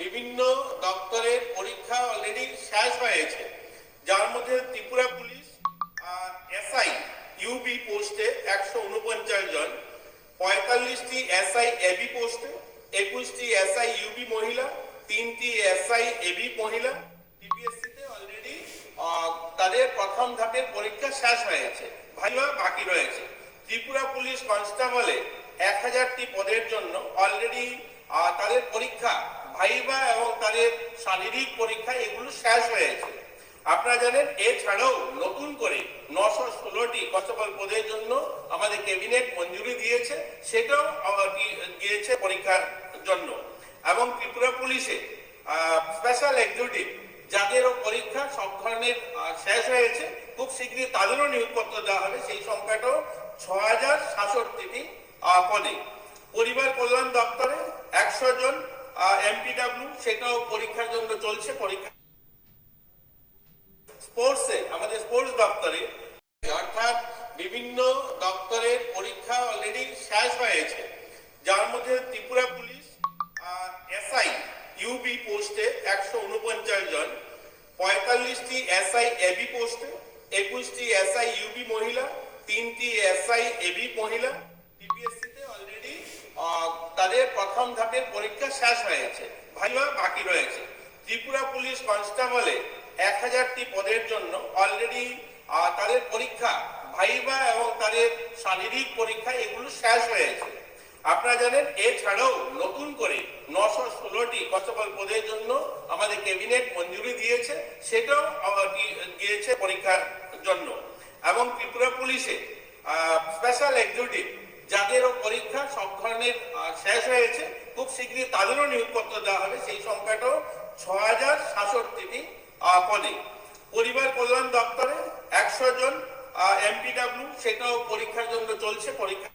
বিভিন্ন দপ্তরের পরীক্ষা অলরেডি শেষ হয়েছে। যার মধ্যে ত্রিপুরা পুলিশ এসআই ইউবি পোস্টে একশো উনপঞ্চাশ জন, পঁয়তাল্লিশটি এসআই এবি পোস্টে একুশটি এসআই ইউবি মহিলা, তিনটি এসআই এবি মহিলা। টিপিএসসিতে অলরেডি তাদের প্রথম ধাপের পরীক্ষা শেষ হয়েছে। ভাইবা বাকি রয়েছে। ত্রিপুরা পুলিশ কনস্টেবলে এক হাজারটি পদের জন্য অলরেডি তাদের পরীক্ষা ভাইবা এবং তাদের শারীরিক পরীক্ষা এগুলো শেষ হয়েছে। আপনারা জানেন, এছাড়াও নতুন করে নশো ষোলোটি কনস্টেবল পদের জন্য আমাদের ক্যাবিনেট মঞ্জুরি দিয়েছে, সেটাও দিয়েছে পরীক্ষার জন্য। এবং ত্রিপুরা পুলিশে স্পেশাল এক্সিকিউটিভ যাদেরও পরীক্ষা সব ধরনের শেষ হয়েছে, খুব শীঘ্রই তাদেরও নিয়োগপত্র দেওয়া হবে, সেই সংখ্যাটাও ছ হাজার সাতষট্টিটি পদে। পরিবার কল্যাণ দপ্তরে একশো জন এমপিডাব্লিউ সেটাও পরীক্ষার জন্য চলছে, পরীক্ষা স্পোর্টসে, আমাদের স্পোর্টস দপ্তরে। অর্থাৎ বিভিন্ন দপ্তরের পরীক্ষা অলরেডি শেষ হয়েছে। যার মধ্যে ত্রিপুরা পুলিশ এসআই ইউবি পোস্টে একশো উনপঞ্চাশ জন, পঁয়তাল্লিশটি এসআই এবি পোস্টে, একুশটি এসআই ইউবি মহিলা, তিনটি এসআই এবি মহিলা তাদের প্রথম ধাপের পরীক্ষা শেষ হয়েছে। ভাইবা বাকি রয়েছে। ত্রিপুরা পুলিশ কনস্টেবলে এক হাজারটি পদের জন্য অলরেডি তাদের পরীক্ষা, ভাইবা এবং তাদের শারীরিক পরীক্ষা এগুলো শেষ হয়েছে। আপনারা জানেন, এছাড়াও নতুন করে নশো ষোলোটি কনস্টেবল পদের জন্য আমাদের ক্যাবিনেট মঞ্জুরি দিয়েছে। সেটাও দিয়েছে পরীক্ষার জন্য। এবং ত্রিপুরা পুলিশে স্পেশাল এক্সিকিউটিভ যাদেরও পরীক্ষা সব ধরনের শেষ হয়েছে। খুব শীঘ্রই তাদেরও নিয়োগপত্র দেওয়া হবে। সেই সংখ্যাটাও ছ হাজার সাতষট্টিটি পদে। পরিবার কল্যাণ দপ্তরে একশো জন এমপিডাব্লিউ, সেটাও পরীক্ষার জন্য চলছে। পরীক্ষা